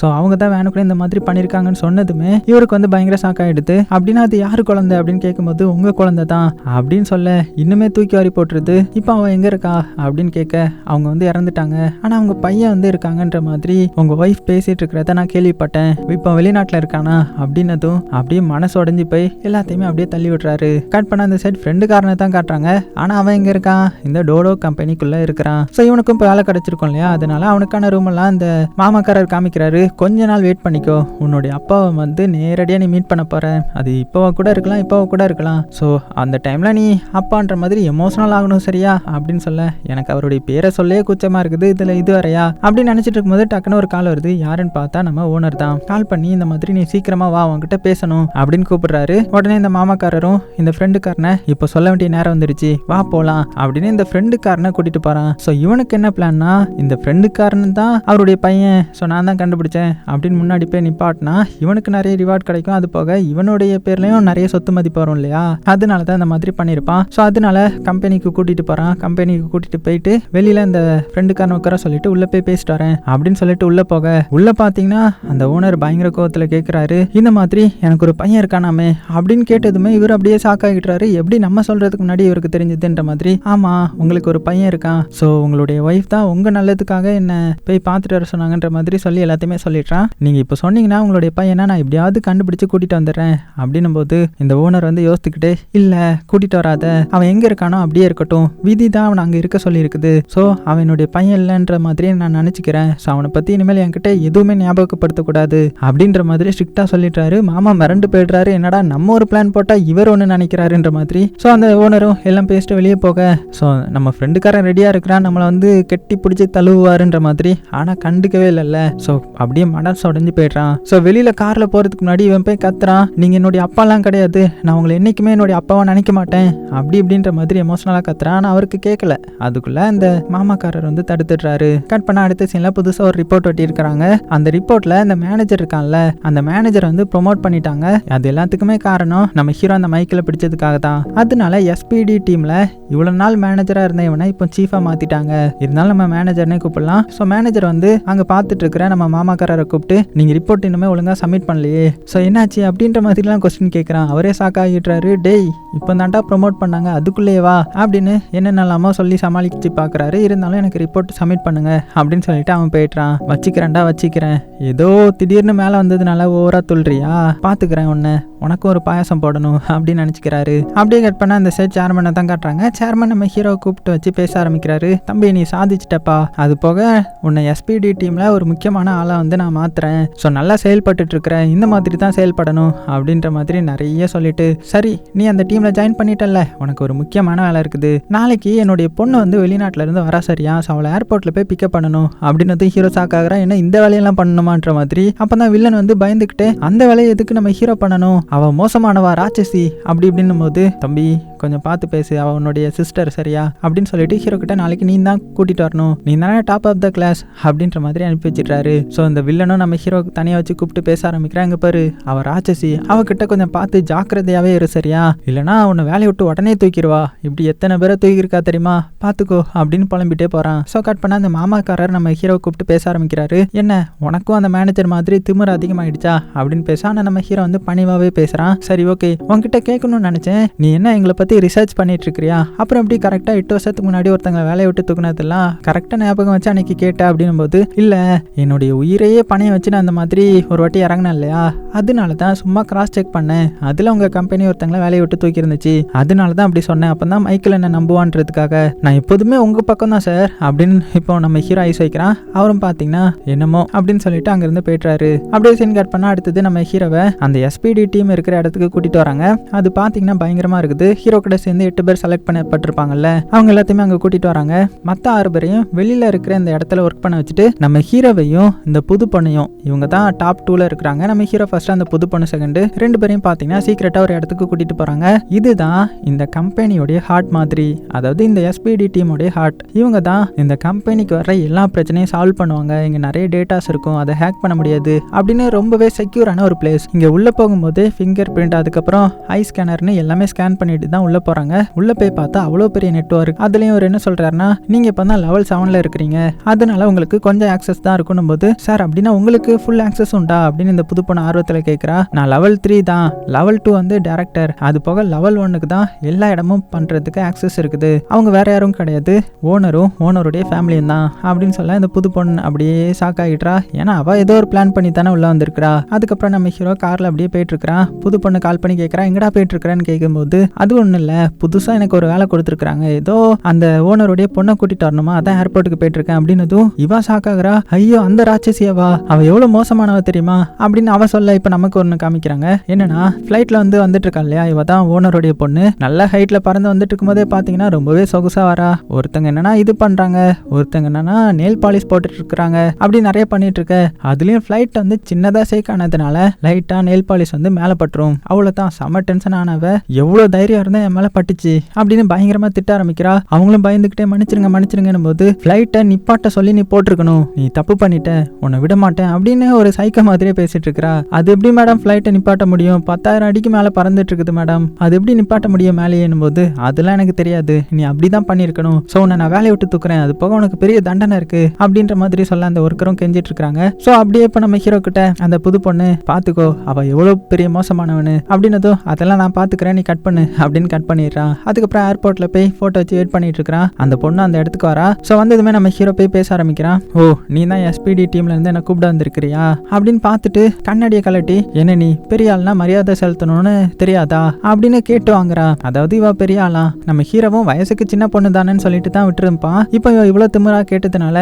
ஸோ அவங்க தான் வேணுக்குள்ள இந்த மாதிரி பண்ணிருக்காங்கன்னு சொன்னதுமே இவருக்கு வந்து பயங்கர ஷாக் ஆயிடுது. அப்படின்னா அது யாரு குழந்தை? அப்படின்னு கேட்கும்போது உங்க குழந்தை தான். அப்படின்னு சொல்ல இன்னுமே தூக்கி வாரி போட்டுருது. இப்போ அவன் எங்க இருக்கா? அப்படின்னு கேட்க அவங்க வந்து இறந்துட்டாங்க. ஆனா அவங்க பையன் வந்து இருக்காங்கன்ற மாதிரி உங்க ஒய்ஃப் பேசிட்டு இருக்கிறத நான் கேள்விப்பட்டேன். இப்போ வெளிநாட்டுல இருக்கானா? அப்படின்னதும் அப்படியே மனசு உடைஞ்சு போய் எல்லாத்தையுமே அப்படியே தள்ளி விடுறாரு. கட் பண்ண அந்த சைட் ஃப்ரெண்டுக்காரனை தான் காட்டுறாங்க. ஆனா அவன் எங்க இருக்கான்? இந்த டோடோ கம்பெனிக்குள்ள இருக்கிறான். ஸோ இவனுக்கும் இப்போ வேலை கிடைச்சிருக்கும் இல்லையா? அதனால அவனுக்கான ரூம் எல்லாம் அந்த மாமாக்காரர் காமிக்கிறாரு. கொஞ்ச நாள் வெயிட் பண்ணிக்கோ. உன்னுடைய அப்பாவை வந்து நேரடியாக நீ மீட் பண்ண போற. அது இப்போவா கூட இருக்கலாம் இப்போவா கூட இருக்கலாம். ஸோ அந்த டைம்ல நீ அப்பான்ற மாதிரி எமோஷனல் ஆகணும் சரியா? அப்படின்னு சொல்ல எனக்கு அவருடைய பேரை சொல்லவே கூச்சமா இருக்குது. இதுல இது வரையா? அப்படின்னு நினைச்சிட்டு இருக்கும்போது டக்குன்னு ஒரு கால் வருது. யாருன்னு பார்த்தா நம்ம ஓனர் தான். கால் பண்ணி இந்த மாதிரி நீ சீக்கிரமா வா உன்கிட்ட பேசணும் அப்படின்னு கூப்பிடுறாரு. உடனே இந்த மாமாக்காரரும் இந்த ஃப்ரெண்டுக்காரனை இப்போ சொல்ல வேண்டிய நேரம் வந்துருச்சு. வா போலாம். அப்படின்னு இந்த ஃப்ரெண்டுக்காரனை கூட்டிட்டு போறான். ஸோ இவனுக்கு என்ன பிளான்னா இந்த ஃப்ரெண்டுக்காரன் தான் அவருடைய பையன். ஸோ நான் தான் கண்டுபிடிச்சேன் அப்படின்னு முன்னாடி போய் நிப்பாட்டினா இவனுக்கு நிறைய ரிவார்ட் கிடைக்கும். அது போக இவனுடைய பேர்லயும் நிறைய சொத்து மதிப்பு வரும் இல்லையா? அதனால தான் இந்த மாதிரி பண்ணியிருப்பான். ஸோ அதனால கம்பெனிக்கு கூட்டிட்டு போறான். கம்பெனிக்கு கூட்டிட்டு போயிட்டு வெளியில இந்த ஃப்ரெண்டுக்காரன் உட்கார சொல்லிட்டு உள்ள போய் பேசிட்டு வரேன். அப்படின்னு சொல்லிட்டு உள்ள போக உள்ள பாத்தீங்கன்னா அந்த ஓனர் பயங்கர கோவத்துல கேக்குறாரு. இந்த மாதிரி எனக்கு ஒரு பையன் இருக்கானாமே அப்படின்னு கேட்டதுமே இவர் அப்படியே ஷாக் ஆகிட்டுறாரு எப்படி நம்ம சொல்றதுக்கு முன்னாடி இவருக்கு தெரிஞ்சதுன்ற மாதிரி. ஆமா உங்களுக்கு ஒரு பையன் இருக்கான். ஸோ உங்களுடைய ஒய்ஃப் தான் உங்க நல்லதுக்காக என்ன போய் பார்த்துட்டு வர சொன்னாங்கன்ற மாதிரி சொல்லி எல்லாத்தையுமே சொல்லிடுறான். நீங்க இப்போ சொன்னீங்கன்னா உங்களுடைய பையனை நான் எப்படியாவது கண்டுபிடிச்சு கூட்டிட்டு வந்துடுறேன். அப்படின்னும் போது இந்த ஓனர் வந்து யோசித்துக்கிட்டே இல்ல கூட்டிட்டு வராத. அவன் எங்க இருக்கானோ அப்படியே இருக்கட்டும். விதி தான் அவன் அங்க இருக்க சொல்லி இருக்குது ஸோ அவனுடைய பையன் இல்லைன்ற மாதிரி நான் நினச்சிக்கிறேன். ஸோ அவனை பத்தி இனிமேல் என்கிட்ட எதுவுமே ஞாபகப்படுத்தக்கூடாது அப்படின்ற மாதிரி ஸ்ட்ரிக்டாக சொல்லிட்டாரு. மாமா மிரண்டு போயிடுறாரு. என்னடா நம்ம ஒரு பிளான் போட்டா இவர் ஒன்று நினைக்கிறாருன்ற மாதிரி. ஸோ அந்த ஓனரும் எல்லாம் பேசிட்டு வெளியே போக ஸோ நம்ம ஃப்ரெண்டுக்காரன் ரெடியா இருக்கிறான். நம்மளை வந்து கெட்டி பிடிச்சி தழுவுவாருன்ற மாதிரி. ஆனா கண்டுக்கவே இல்லைல்ல. ஸோ அப்படியே மனசு உடஞ்சி போயிடுறான். ஸோ வெளியில கார்ல போறதுக்கு முன்னாடி இவன் போய் கத்துறான். நீங்க என்னுடைய அப்பாலாம் கிடையாது. நான் உங்களை என்னைக்குமே என்னுடைய அப்பாவை நினைக்க மாட்டேன். அப்படி இப்படின்ற மாதிரி எமோஷனலாக கத்துறான். ஆனால் அவருக்கு கேட்கல அதுக்குள்ள அந்த மாமாக்காரர் வந்து தடுத்து தடுத்துடுறாரு கட் பண்ண அடுத்த சீன்ல புதுசாக ஒரு ரிப்போர்ட் ஒட்டியிருக்கிறாங்க. அந்த ரிப்போர்ட்ல அந்த மேனேஜர் இருக்கான்ல அந்த மேனேஜர் வந்து ப்ரொமோட் பண்ணிட்டாங்க. அது எல்லாத்துக்குமே காரணம் நம்ம ஹீரோ அந்த மைக்கில் பிடிச்சதுக்காக தான். அதனால எஸ்பிடி டீம்ல இவ்வளவு நாள் மேனேஜரா இருந்த இவனை இப்போ சீஃபா மாத்திட்டாங்க. இருந்தாலும் நம்ம மேனேஜர்னே கூப்பிடலாம். ஸோ மேனேஜர் வந்து அங்க பார்த்துட்டு இருக்கிற நம்ம மாமாக்காரரை கூப்பிட்டு நீங்க ரிப்போர்ட் இன்னுமே ஒழுங்கா சப்மிட் பண்ணலையே. ஸோ என்னாச்சு அப்படின்ற மாதிரிலாம் கொஸ்டின் கேட்குறான் அவரே ஷாக் ஆகிட்டுறாரு டேய் இப்போ தாண்டா ப்ரொமோட் பண்ணாங்க அதுக்குள்ளேயே வா. அப்படின்னு என்னென்னலாமோ சொல்லி சமாளிச்சு பார்க்குறாரு. இருந்தாலும் எனக்கு ரிப்போர்ட் சப்மிட் பண்ணுங்க அப்படின்னு சொல்லிட்டு அவன் போயிட்டான் வச்சுக்கிறேன்டா வச்சுக்கிறேன். ஏதோ திடீர்னு மேலே வந்ததுனால ஓவரா துள்றியா? பார்த்துக்கிறேன் உன்னை. உனக்கும் ஒரு பாயாசம் போடணும் அப்படின்னு நினச்சிக்கிறாரு. அப்படியே கட் பண்ண அந்த சைட் சேர்மனை தான் காட்டுறாங்க. சேர்மன் நம்ம ஹீரோ கூப்பிட்டு வச்சு பேச ஆரம்பிக்கிறாரு. தம்பி நீ சாதிச்சிட்டப்பா. அது போக உன்னை எஸ்பிடி டீமில் ஒரு முக்கியமான ஆளாக வந்து நான் மாத்துறேன். ஸோ நல்லா செயல்பட்டு இருக்கிறேன் இந்த மாதிரி தான் செயல்படணும் அப்படின்ற மாதிரி நிறைய சொல்லிட்டு சரி நீ அந்த டீமில் ஜாயின் பண்ணிட்டல்ல. உனக்கு ஒரு முக்கியமான வேலை இருக்குது. நாளைக்கு என்னுடைய பொண்ணு வந்து வெளிநாட்டுல இருந்து வரா சரியா? ஸோ அவளை ஏர்போர்ட்டில் போய் பிக்கப் பண்ணணும். அப்படின்னு வந்து ஹீரோ சாக்காகிறா என்ன இந்த வேலையெல்லாம் பண்ணணுமான்ற மாதிரி. அப்போ தான் வில்லன் வந்து பயந்துக்கிட்டு அந்த வேலையை எதுக்கு நம்ம ஹீரோ பண்ணணும்? அவள் மோசமானவா ராட்சசி? அப்படி இப்படின்னும் போது தம்பி கொஞ்சம் பார்த்து பேசு அவனுடைய உன்னுடைய சிஸ்டர் சரியா? அப்படின்னு சொல்லிட்டு ஹீரோ கிட்ட நாளைக்கு நீ தான் கூட்டிட்டு வரணும். நீ தானே டாப் ஆஃப் த கிளாஸ் அப்படின்ற மாதிரி அனுப்பி வச்சிடுறாரு. ஸோ இந்த வில்லனும் நம்ம ஹீரோ தனியாக வச்சு கூப்பிட்டு பேச ஆரம்பிக்கிறாங்க பாரு அவ ராட்சசி அவகிட்ட கொஞ்சம் பார்த்து ஜாக்கிரதையாவே இரு சரியா? இல்லைனா அவனை உன்னை வேலையை விட்டு உடனே தூக்கிடுவா. இப்படி எத்தனை பேரை தூக்கியிருக்கா தெரியுமா? பார்த்துக்கோ அப்படின்னு புலம்பிட்டே போகிறான் ஸோ கட் பண்ண அந்த மாமாக்காரர் நம்ம ஹீரோ கூப்பிட்டு பேச ஆரம்பிக்கிறாரு. என்ன உனக்கும் அந்த மேனேஜர் மாதிரி திமிர் அதிகமாயிடுச்சா? அப்படின்னு பேச ஆனால் நம்ம ஹீரோ வந்து பணிவாகவே பேசுகிறான் சரி ஓகே உன்கிட்ட கேட்கணும்னு நினச்சேன். நீ என்ன எங்களை பற்றி ரிசர்ச் பண்ணிட்டு இருக்கிறியா அப்புறம் எப்படி கரெக்டாக எட்டு வருஷத்துக்கு முன்னாடி ஒருத்தங்க வேலையை விட்டு தூக்குனதெல்லாம் கரெக்டாக ஞாபகம் வச்சு அன்னைக்கு கேட்ட அப்படின்னும் போது இல்லை என்னுடைய உயிரையே பணைய வச்சு நான் அந்த மாதிரி ஒரு வாட்டி இறங்கினேன் இல்லையா? அதனால தான் சும்மா கிராஸ் செக் பண்ணேன். அதில் உங்கள் கம்பெனி ஒருத்தங்களை வேலையை விட்டு தூக்கி இருந்துச்சு அதனால தான் அப்படி சொன்னேன். அப்போ தான் மைக்கில் என்ன நம்புவான்றதுக்காக. நான் எப்போதுமே உங்கள் பக்கம் தான் சார் அப்படின்னு இப்போ நம்ம ஹீரோ ஐஸ் வைக்கிறான். அவரும் பார்த்தீங்கன்னா என்னமோ? அப்படின்னு சொல்லிட்டு அங்கேருந்து போயிட்டாரு அப்படியே சீன் கட் பண்ணால் அடுத்தது நம்ம ஹீரோவை அந்த எஸ்பிடி டீம் இருக்கிற இடத்துக்கு கூட்டிட்டு வராங்க. அது பார்த்தீங்கன்னா பயங்கரமாக இருக்குது. ஹீரோ கூட சேர்ந்து எட்டு பேர் செலக்ட் பண்ணப்பட்டிருப்பாங்கல்ல அவங்க எல்லாத்தையுமே அங்கே கூட்டிட்டு வராங்க. மற்ற ஆறு பேரையும் வெளியில் இருக்கிற இந்த இடத்துல ஒர்க் பண்ண வச்சுட்டு நம்ம ஹீரோவையும் இந்த புது பொண்ணையும் இவங்க தான் டாப் டூவில் இருக்கிறாங்க. நம்ம ஹீரோ ஃபஸ்ட்டு அந்த புது பொண்ணு செகண்டு ரெண்டு பேரையும் பார்த்தீங்கன்னா சீக்கிரட்டாக ஒரு இடத்துக்கு கூட்டிட்டு போகிறாங்க இதுதான் இந்த கம்பெனியோடைய ஹார்ட் மாதிரி. அதாவது இந்த எஸ்பிடி டீமோடைய ஹார்ட் இவங்க தான் இந்த கம்பெனிக்கு வர எல்லா பிரச்சனையும் சால்வ் பண்ணுவாங்க. இங்கே நிறைய டேட்டாஸ் இருக்கும். அதை ஹேக் பண்ண முடியாது. அப்படின்னு ரொம்பவே செக்யூரான ஒரு பிளேஸ் இங்கே உள்ளே போகும்போது ஃபிங்கர் பிரிண்ட் அதுக்கப்புறம் ஐ ஸ்கேனர்னு எல்லாமே ஸ்கேன் பண்ணிட்டு தான் உள்ளே போகிறாங்க உள்ளே போய் பார்த்தா அவ்வளோ பெரிய நெட்ஒர்க் அதுலேயும் அவர் என்ன சொல்கிறாருன்னா நீங்கள் இப்போ தான் லெவல் செவனில் இருக்கிறீங்க. அதனால உங்களுக்கு கொஞ்சம் ஆக்சஸ் தான் இருக்கணும் போது சார் அப்படின்னா உங்களுக்கு ஃபுல் ஆக்சஸ் உண்டா? அப்படின்னு இந்த புது பொண்ணு ஆர்வத்தில் கேட்குறா நான் லெவல் த்ரீ தான். லெவல் டூ வந்து டேரக்டர் அது போக லெவல் ஒன்னுக்கு தான் எல்லா இடமும் பண்ணுறதுக்கு ஆக்சஸ் இருக்குது. அவங்க வேற யாரும் கிடையாது. ஓனரும் ஓனருடைய ஃபேமிலி ஃபேமிலியும் தான் அப்படின்னு சொல்ல இந்த புது பொண்ணு அப்படியே ஷாக் ஆகிட்றா. ஏன்னா அவள் ஏதோ ஒரு பிளான் பண்ணி தானே உள்ளே வந்திருக்கிறா. அதுக்கப்புறம் நம்ம ஹீரோ காரில் அப்படியே போயிட்டுருக்கிறான் புது பொண்ணு கால் பண்ணி கேட்குறா எங்கடா போயிட்டுருக்கிறேன்னு கேட்கும்போது அது ஒன்றும் இல்லை. புதுசாக எனக்கு ஒரு வேலை கொடுத்துருக்குறாங்க. ஏதோ அந்த ஓனருடைய பொண்ணை கூட்டிட்டு வரணுமா? அதான் ஏர்போர்ட்டுக்கு போயிட்டுருக்கேன். அப்படின்னதும் இவா ஷாக் ஆகுறா? ஐயோ அந்த ராட்சசியவா அவள் எவ்வளோ மோசமானவ தெரியுமா? அப்படின்னு அவ சொல்ல இப்போ நமக்கு ஒன்று காமிக்கிறாங்க. என்னன்னா ஃப்ளைட்டில் வந்து வந்துட்டு இருக்கா இல்லையா? இவ தான் ஓனருடைய பொண்ணு. நல்ல ஹைட்டில் பறந்து வந்துட்டு இருக்கும்போதே பார்த்தீங்கன்னா ரொம்பவே சொகுசாக வரா ஒருத்தங்க என்னன்னா இது பண்ணுறாங்க ஒருத்தங்க என்னன்னா நெயில் பாலிஷ் போட்டுட்டு இருக்கிறாங்க அப்படி நிறைய பண்ணிட்டு இருக்க அதுலேயும் ஃபிளைட் வந்து சின்னதாக சேக் ஆனதுனால லைட்டாக நெயில் பாலிஷ் வந்து மேலே பட்டுரும். அவ்வளோதான் செம டென்ஷன் ஆனவ எவ்வளோ தைரியம் இருந்தால் என் மேலே பட்டுச்சு அப்படின்னு பயங்கரமாக திட்ட ஆரம்பிக்கிறா. அவங்களும் பயந்துக்கிட்டே மன்னிச்சிருங்க மன்னிச்சிருங்கன்னும் போது ஃப்ளைட்டை நிப்பாட்ட சொல்லி நீ போட்டிருக்கணும். நீ தப்பு பண்ணிட்ட. உன்னை விட மாட்டேன் அப்படின்னு ஒரு சைக்க மாதிரியே பேசிட்டு இருக்கிறா அது எப்படி மேடம் ஃப்ளைட்டை நிப்பாட்ட முடியும்? பத்தாயிரம் அடிக்கு மேலே பறந்துட்டு இருக்குது மேடம் அது எப்படி நிப்பாட்ட முடியும் மேலேன்னு போது அதெல்லாம் எனக்கு தெரியாது. நீ அப்படி தான் பண்ணியிருக்கணும். ஸோ உன்னை நான் வேலையை விட்டு தூக்குறேன். அது போக உனக்கு பெரிய தண்டனை இருக்கு அப்படின்ற மாதிரி சொல்ல அந்த ஒர்க்கரும் கெஞ்சிட்டு இருக்காங்க. ஸோ அப்படியே இப்போ நம்ம ஹீரோ கிட்ட அந்த புது பொண்ணு பார்த்துக்கோ அவ எவ்வளோ பெரிய மோசமானவனு. அப்படின்னதும் அதெல்லாம் நான் பார்த்துக்கிறேன் நீ கட் பண்ணு அப்படின்னு கட் பண்ணிடுறான் அதுக்கப்புறம் ஏர்போர்ட்ல போய் ஃபோட்டோ வச்சு வெயிட் பண்ணிட்டு இருக்கிறான் அந்த பொண்ணு அந்த இடத்துக்கு வரா. ஸோ வந்ததுமே நம்ம ஹீரோ போய் பேச ஆரம்பிக்கிறான் ஓ நீ தான் எஸ்பிடி டீம்ல இருந்து என்ன கூப்பிட வந்திருக்கிறியா? அப்படின்னு பார்த்துட்டு கண்ணாடியை கலட்டி என்ன நீ பெரிய ஆள்னா மரியாதை செலுத்தணும்னு தெரியாதா? அப்படின்னு கேட்டு வாங்குறா. அதாவது இவ பெரிய ஆளா? நம்ம ஹீரோவும் வயசுக்கு சின்ன பொண்ணு தானேன்னு சொல்லிட்டு தான் விட்டுருப்பான் இப்போ இவ இவ்வளோ திமிரா கேட்டதுனால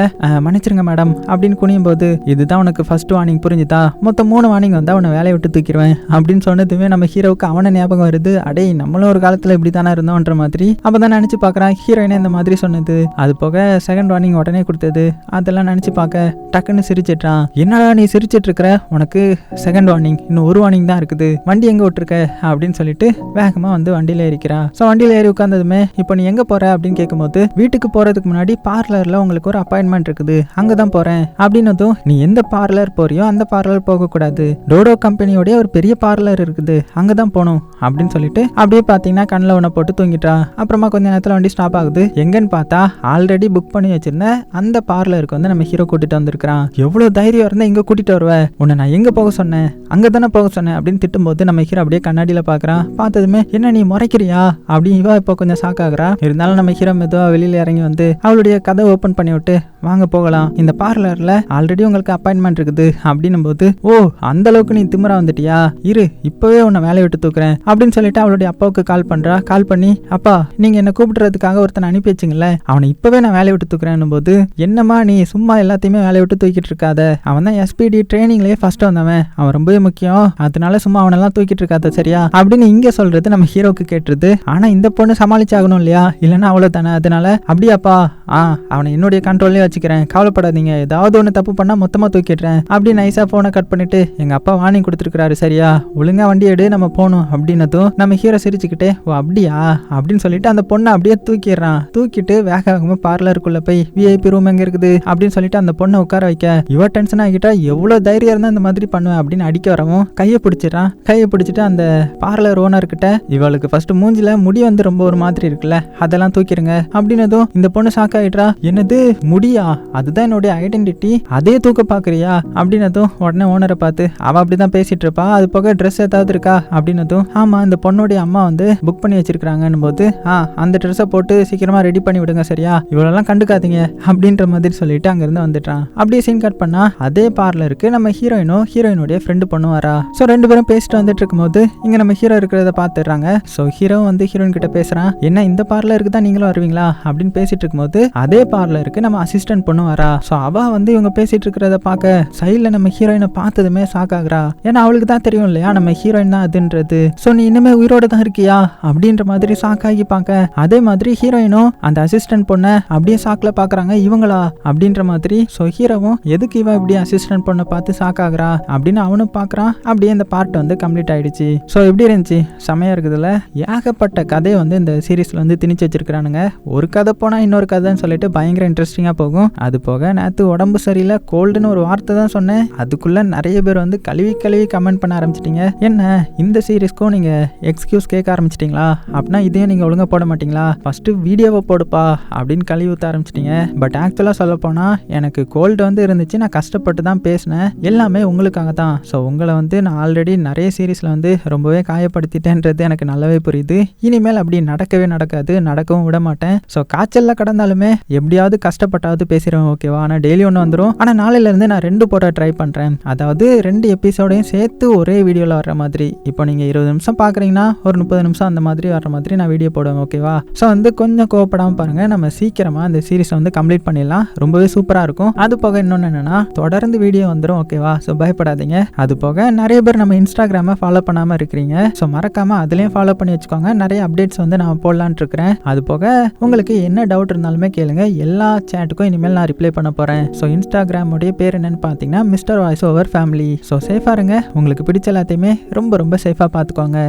மன்னிச்சிருங்க மேடம் அப்படின்னு குனியும் போது இதுதான் உனக்கு ஃபர்ஸ்ட் வார்னிங் புரிஞ்சுதா? மொத்தம் மூணு வார்னிங் வந்தால் உன்னை வேலையை விட்டு தூக்கிடுவேன் அப்படின்னு சொன்னதுமே நம்ம ஹீரோவுக்கு அவனை ஞாபகம் வருது. அடே நம்மளும் ஒரு காலத்தில் இப்படி தானே இருந்தோன்ற மாதிரி அப்பதான் நினச்சி பார்க்கறான் ஹீரோயினே இந்த மாதிரி சொன்னது. அது போக செகண்ட் வார்னிங் உடனே கொடுத்தது. அதெல்லாம் நினச்சி பார்க்க டக்குன்னு சிரிச்சிட்றான். என்னடா நீ சிரிச்சிட்டு இருக்கிற உனக்கு செகண்ட் வார்னிங் இன்னும் ஒரு வார்னிங் தான் இருக்குது. வண்டி எங்கே விட்டுருக்க? அப்படின்னு சொல்லிட்டு வேகமாக வந்து வண்டியில் ஏறிக்கிறா. ஸோ வண்டியில் ஏறி உட்காந்ததுமே இப்போ நீ எங்கே போகிற அப்படின்னு கேட்கும்போது வீட்டுக்கு போகிறதுக்கு முன்னாடி பார்லரில் உங்களுக்கு ஒரு அப்பாயின்மெண்ட் இருக்குது. அங்கே தான் போகிறேன் அப்படின்னதும் நீ எந்த பார்லர் போறியோ அந்த பார்லர் போகக்கூடாது. டோடோ கம்பெனியோடைய ஒரு பெரிய பார்லர் இருக்குது. அங்கே தான் போகணும் அப்படின்னு சொல்லிட்டு அப்படியே பார்த்தீங்கன்னா கண்ணில் ஒன்று போட்டு தூங்கிட்டா. அப்புறமா கொஞ்ச நேரத்தில் வண்டி ஸ்டாப் ஆகுது. எங்கன்னு பார்த்தா ஆல்ரெடி புக் பண்ணி வச்சிருந்த அந்த பார்லருக்கு வந்து நம்ம ஹீரோ கூட்டிட்டு வந்திருக்கிறான். எவ்வளோ தைரியம் இருந்தால் இங்கே கூட்டிட்டு வருவ? உன்னை நான் எங்கே போக சொன்னேன்? அங்கே தானே போக சொன்னேன் அப்படின்னு திட்டும்போது நம்ம ஹீரோ அப்படியே கண்ணாடியில் பார்க்குறான் பார்த்ததுமே என்ன நீ முறைக்கிறியா? அப்படின்னு இவா இப்போ கொஞ்சம் ஷாக் ஆகுறா. இருந்தாலும் நம்ம ஹீரோ மெதுவாக வெளியில் இறங்கி வந்து அவளுடைய கதை ஓப்பன் பண்ணிவிட்டு வாங்க போகலாம். இந்த பார்லரில் ஆல்ரெடி உங்களுக்கு அப்பாயின்மெண்ட் இருக்குது. அப்படின்னும் போது ஓ அந்த அளவுக்கு நீ திமிரா வந்துட்டியா? இரு இப்போவே உன்னை வேலையை விட்டு தூக்குறேன். அப்படின்னு சொல்லிட்டு அவளுடைய அப்பாவுக்கு கால் பண்ணுறா கால் பண்ணி அப்பா நீங்கள் என்னை கூப்பிடுறதுக்காக ஒருத்தனை அனுப்பி வச்சிங்களே அவனை இப்போவே நான் வேலையை விட்டு தூக்குறேன்னும் போது என்னம்மா நீ சும்மா எல்லாத்தையுமே வேலையை விட்டு தூக்கிட்டு இருக்காத. அவன் தான் எஸ்பிடி ட்ரைனிங்லேயே ஃபர்ஸ்ட் வந்தவன். அவன் ரொம்பவே முக்கியம். அதனால சும்மா அவனெல்லாம் தூக்கிட்டு இருக்காத சரியா? அப்படின்னு இங்கே சொல்றது நம்ம ஹீரோக்கு கேட்டுருது. ஆனால் இந்த பொண்ணு சமாளிச்சாகணும் இல்லையா? இல்லைன்னா அவ்வளோ தானே அதனால அப்படியாப்பா. ஆ அவனை என்னுடைய கண்ட்ரோல்லே வச்சுக்கிறேன். கவலைப்படாதீங்க. ஏதாவது ஒன்று தப்பு பண்ணால் மொத்தமாக தூக்கிடுறேன். அப்படி நைஸாக ஃபோனை கட் பண்ணிட்டு எங்கள் அப்பா வார்னிங் கொடுத்துருக்காரு சரியா? ஒழுங்கா வண்டி எடு நம்ம போகணும் அப்படின்னதும் நம்ம ஹீரோ சிரிச்சுக்கிட்டே ஓ அப்படியா? அப்படின்னு சொல்லிட்டு அந்த பொண்ணை அப்படியே தூக்கிடுறான். தூக்கிட்டு வேக வேகமாக பார்லருக்குள்ளே போய் விஐபி ரூம் எங்கே இருக்குது? அப்படின்னு சொல்லிட்டு அந்த பொண்ணை உட்கார வைக்க இவ டென்ஷன் ஆகிட்டா எவ்வளோ தைரியம் இருந்தால் இந்த மாதிரி பண்ணுவேன் அப்படின்னு அடிக்க வரவும் கையை பிடிச்சிடறான். கையை பிடிச்சிட்டு அந்த பார்லர் ஓனர் கிட்ட இவளுக்கு ஃபர்ஸ்ட் மூஞ்சில முடி வந்து ரொம்ப ஒரு மாதிரி இருக்குல்ல அதெல்லாம் தூக்கிடுங்க. அப்படின்னதும் இந்த பொண்ணு ஷாக் ஆகிடுறா என்னது? முடியா அதுதான் என்னுடைய ஐடென்டிட்டி அதே தூக்க பார்க்குறியா? அப்படின்னதும் உடனே ஓனரை பார்த்து அவ அப்படிதான் பேசிட்டு இருப்பா அது போக ட்ரெஸ் ஏதாவது இருக்கா? அப்படின்னதும் ஆமா இந்த பொண்ணுடைய அம்மா வந்து புக் பண்ணி வச்சிருக்காங்கன்னு போது ஆ அந்த ட்ரெஸ்ஸை போட்டு சீக்கிரமா ரெடி பண்ணி விடுங்க சரியா? இவ்வளோலாம் கண்டுக்காதீங்க அப்படின்ற மாதிரி சொல்லிட்டு அங்கிருந்து வந்துட்டான். அப்படியே சீன் கட் பண்ணா அதே பார்லருக்கு நம்ம ஹீரோயினும் ஹீரோயினுடைய ஃப்ரெண்டு பொண்ணு வரா. ஸோ ரெண்டு பேரும் பேசிட்டு வந்துட்டு இருக்கும்போது இங்க நம்ம ஹீரோ இருக்கிறத பார்த்துடுறாங்க. ஸோ ஹீரோ வந்து ஹீரோயின் கிட்ட பேசுறான் என்ன இந்த பார்லருக்கு தான் நீங்களும் வருவீங்களா? அப்படின்னு பேசிட்டு இருக்கும்போது அதே பார்லருக்கு நம்ம அசிஸ்டன்ட் பொண்ணு வரா. ஸோ அவ வந்து இவங்க பேசிட்டு இருக்கிறத பார்க்க சைடில் நம்ம ஹீரோயினை பார்த்ததுமே ஷாக் ஆகுறா. ஏன்னா அவளுக்கு தான் தெரியும் இல்லையா? நம்ம ஹீரோயின் தான் அதுன்றது. ஸோ நீ இனிமே உயிரோட தான் இருக்கியா? அப்படின்ற மாதிரி ஷாக் ஆகி பார்க்க. அதே மாதிரி ஹீரோயினும் அந்த அசிஸ்டன்ட் பொண்ணை அப்படியே ஷாக்ல பார்க்கறாங்க இவங்களா? அப்படின்ற மாதிரி. ஸோ ஹீரோவும் எதுக்கு இவன் இப்படி அசிஸ்டன்ட் பொண்ணை பார்த்து ஷாக் ஆகுறா? அப்படின்னு அவனும் பார்க்குறான். அப்படியே இந்த பார்ட் வந்து கம்ப்ளீட் ஆயிடுச்சு. ஸோ எப்படி இருந்துச்சு? செமையா இருக்குதுல்ல. ஏகப்பட்ட கதையை வந்து இந்த சீரீஸில் வந்து திணிச்சு வச்சிருக்கிறானுங்க. ஒரு கதை போனால் இன்னொரு கதைன்னு சொல்லிட்டு பயங்கர இன்ட்ரெஸ்டிங்காக போகும். அது போக நேற்று உடம்பு சரியில்லை கோல்டுன்னு ஒரு வார்த்தை தான் சொன்னேன். அதுக்குள்ள நிறைய பேர் வந்து கழுவி கழுவி கமெண்ட் பண்ண ஆரம்பிச்சிட்டீங்க. என்ன இந்த சீரீஸ்க்கும் நீங்கள் எக்ஸ்கியூஸ் கேட்க ஆரம்பிச்சிட்டீங்களா? அப்படின்னா இதையும் நீங்கள் ஒழுங்காக போட மாட்டிங்களா? ஃபஸ்ட்டு வீடியோவை போடுப்பா அப்படின்னு கழுவி ஊற்ற ஆரம்பிச்சிட்டீங்க. பட் ஆக்சுவலாக சொல்ல போனால் எனக்கு கோல்டு வந்து இருந்துச்சு. நான் கஷ்டப்பட்டு தான் பேசினேன். எல்லாமே உங்களுக்காக தான். ஸோ உங்களை வந்து நான் ஆல்ரெடி நிறைய சீரீஸில் வந்து ரொம்பவே காயப்படுத்திட்டேன்றது எனக்கு நல்லாவே புரியுது. இனிமேல் அப்படி நடக்கவே நடக்காது. நடக்கவும் விட மாட்டேன். ஸோ காய்ச்சலில் கடந்தாலுமே எப்படியாவது கஷ்டப்பட்டாவது பேசுகிறேன் ஓகேவா? ஆனால் டெய்லி ஒன்று வந்துடும் ஆனால் நாளையிலேருந்து நான் ரெண்டு போட ட்ரை பண்ணுறேன் அதாவது ரெண்டு எபிசோடையும் சேர்த்து ஒரே வீடியோவில் வர மாதிரி. இப்போ நீங்கள் இருபது நிமிஷம் பார்க்குறீங்கன்னா ஒரு முப்பது நிமிஷம் அந்த மாதிரி வர்ற மாதிரி நான் வீடியோ போடுவேன் ஓகேவா? ஸோ வந்து கொஞ்சம் கோவப்படாமல் பாருங்கள் நம்ம சீக்கிரமாக அந்த சீரிஸை வந்து கம்ப்ளீட் பண்ணிடலாம். ரொம்பவே சூப்பராக இருக்கும். அது போக இன்னொன்று என்னென்னா தொடர்ந்து வீடியோ வந்துடும் ஓகேவா? ஸோ பயப்படாதீங்க. அது போக நிறைய பேர் நம்ம இன்ஸ்டாகிராமை ஃபாலோ பண்ணாமல் இருக்கிறீங்க. ஸோ மறக்காமல் அதுலேயும் ஃபாலோ பண்ணி வச்சுக்கோங்க. நிறைய அப்டேட்ஸ் வந்து நான் போடலான்ட்டு இருக்கிறேன். அது போக உங்களுக்கு என்ன டவுட் இருந்தாலுமே கேளுங்க. எல்லா சேட்டுக்கும் இனிமேல் நான் ரிப்ளை பண்ண போகிறேன் ஸோ இன்ஸ்டாகிராமுடைய பேர் என்னென்னு பார்த்தீங்கன்னா mister voice over family so சேஃபாக இருங்க. உங்களுக்கு பிடிச்ச எல்லாத்தையுமே ரொம்ப ரொம்ப சேஃபாக பார்த்துக்கோங்க